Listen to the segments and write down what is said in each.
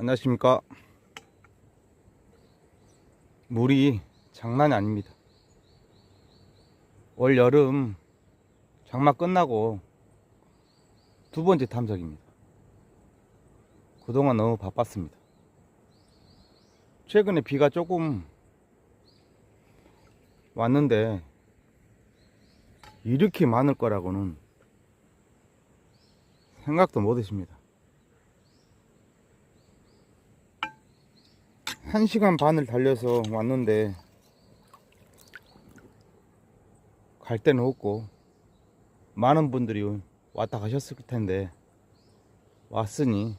안녕하십니까. 물이 장난이 아닙니다. 올 여름 장마 끝나고 두 번째 탐색입니다. 그동안 너무 바빴습니다. 최근에 비가 조금 왔는데 이렇게 많을 거라고는 생각도 못 했습니다. 한 시간 반을 달려서 왔는데 갈 데는 없고 많은 분들이 왔다 가셨을 텐데 왔으니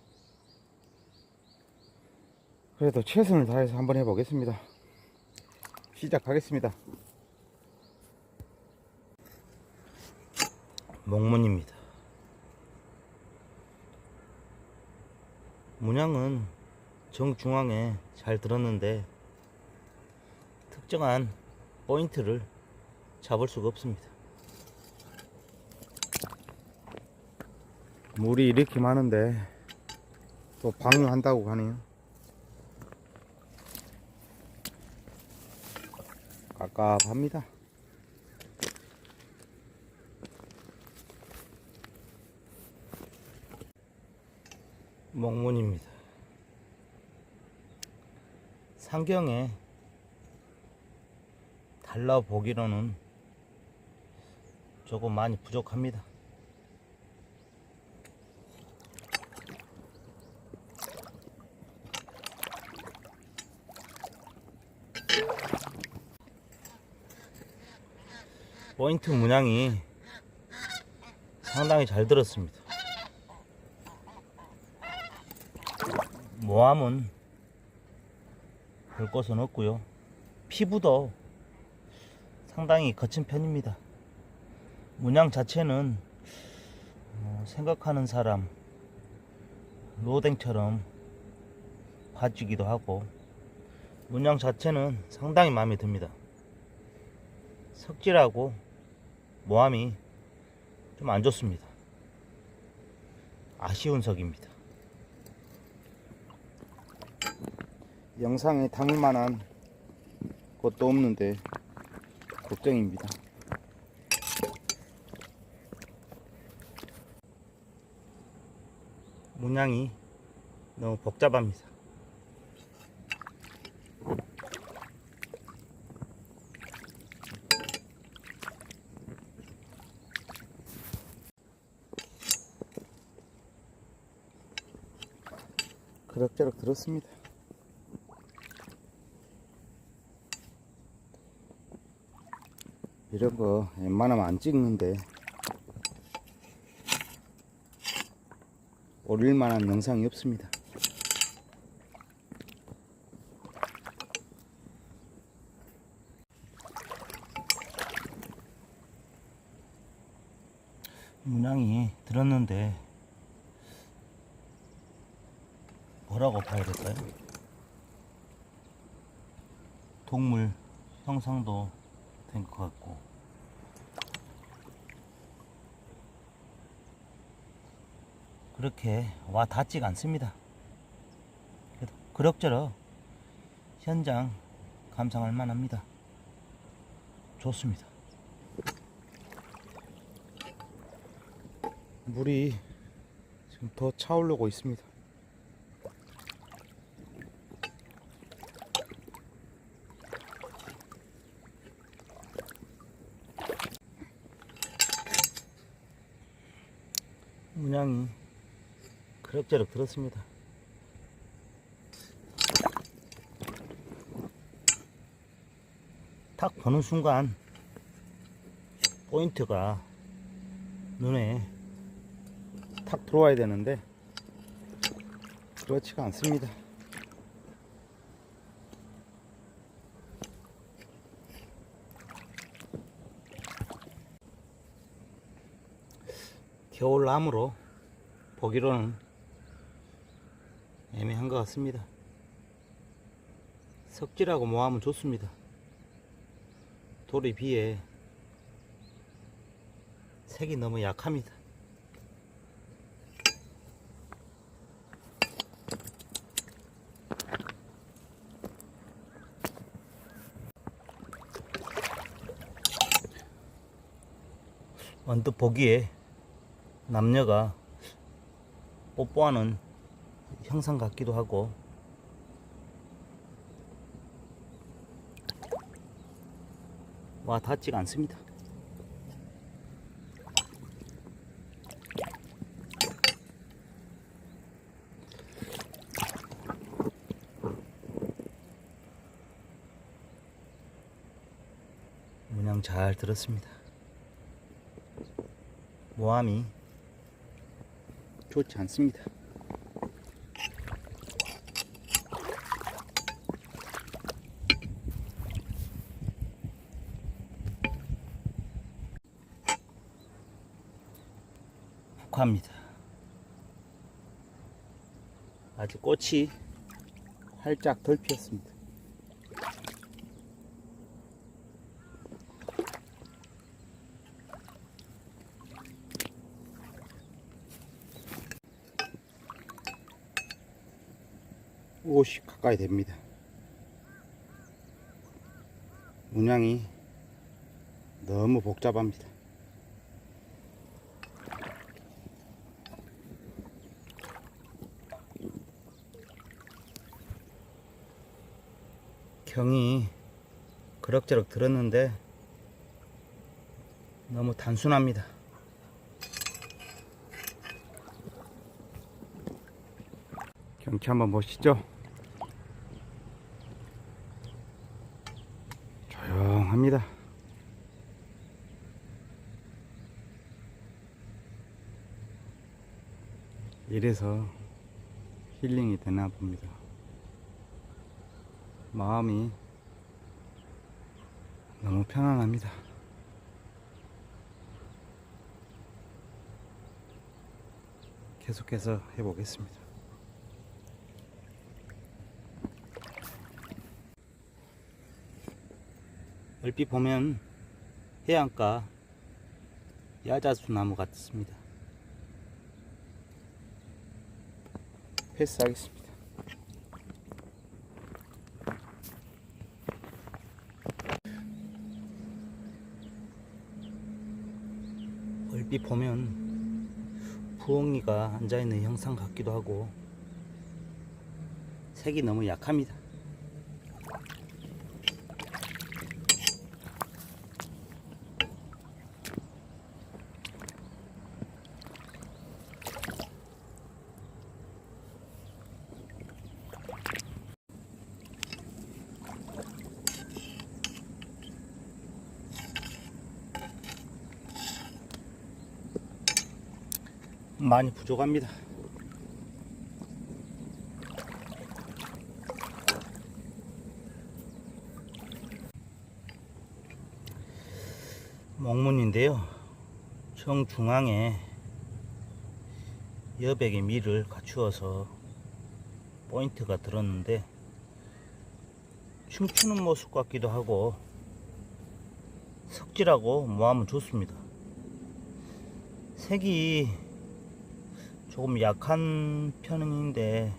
그래도 최선을 다해서 한번 해보겠습니다. 시작하겠습니다. 목문입니다. 문양은 정중앙에 잘 들었는데 특정한 포인트를 잡을 수가 없습니다. 물이 이렇게 많은데 또 방류한다고 하네요. 깝깝합니다. 목문입니다. 상경에 달라보기로는 조금 많이 부족합니다. 포인트 문양이 상당히 잘 들었습니다. 모함은 볼 것은 없고요. 피부도 상당히 거친 편입니다. 문양 자체는 어, 생각하는 사람 로댕처럼 봐지기도 하고 문양 자체는 상당히 마음에 듭니다. 석질하고 모함이 좀 안 좋습니다. 아쉬운 석입니다. 영상에 담을 만한 것도 없는데 걱정입니다. 문양이 너무 복잡합니다. 그럭저럭 들었습니다. 이런 거 웬만하면 안 찍는데 올릴 만한 영상이 없습니다. 문양이 들었는데 뭐라고 봐야 될까요? 동물 형상도 된 것 같고 그렇게 와 닿지가 않습니다. 그래도 그럭저럭 현장 감상할 만합니다. 좋습니다. 물이 지금 더 차오르고 있습니다. 문양이 그럭저럭 들었습니다. 딱 보는 순간 포인트가 눈에 탁 들어와야 되는데 그렇지가 않습니다. 겨울 나무로 보기로는 애매한 것 같습니다. 석질하고 모하면 좋습니다. 돌에 비해 색이 너무 약합니다. 언뜻 보기에 남녀가 뽀뽀하는 형상 같기도 하고 와 닿지가 않습니다. 문양 잘 들었습니다. 모함이 좋지 않습니다. 국화입니다. 아직 꽃이 활짝 덜 피었습니다. 옷이 가까이 됩니다. 문양이 너무 복잡합니다. 경이 그럭저럭 들었는데 너무 단순합니다. 경치 한번 보시죠. 조용합니다. 이래서 힐링이 되나 봅니다. 마음이 너무 편안합니다. 계속해서 해보겠습니다. 얼핏 보면 해안가 야자수 나무 같습니다. 패스하겠습니다. 얼핏 보면 부엉이가 앉아있는 형상 같기도 하고 색이 너무 약합니다. 많이 부족합니다. 목문인데요. 정중앙에 여백의 미를 갖추어서 포인트가 들었는데 춤추는 모습 같기도 하고 석질하고 모하면 좋습니다. 색이 조금 약한 편인데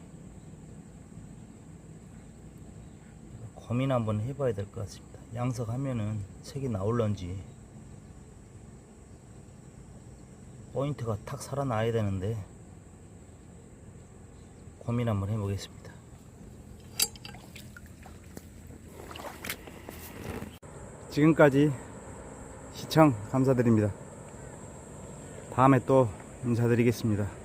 고민 한번 해봐야 될 것 같습니다. 양석하면은 색이 나올런지 포인트가 탁 살아나야 되는데 고민 한번 해보겠습니다. 지금까지 시청 감사드립니다. 다음에 또 인사드리겠습니다.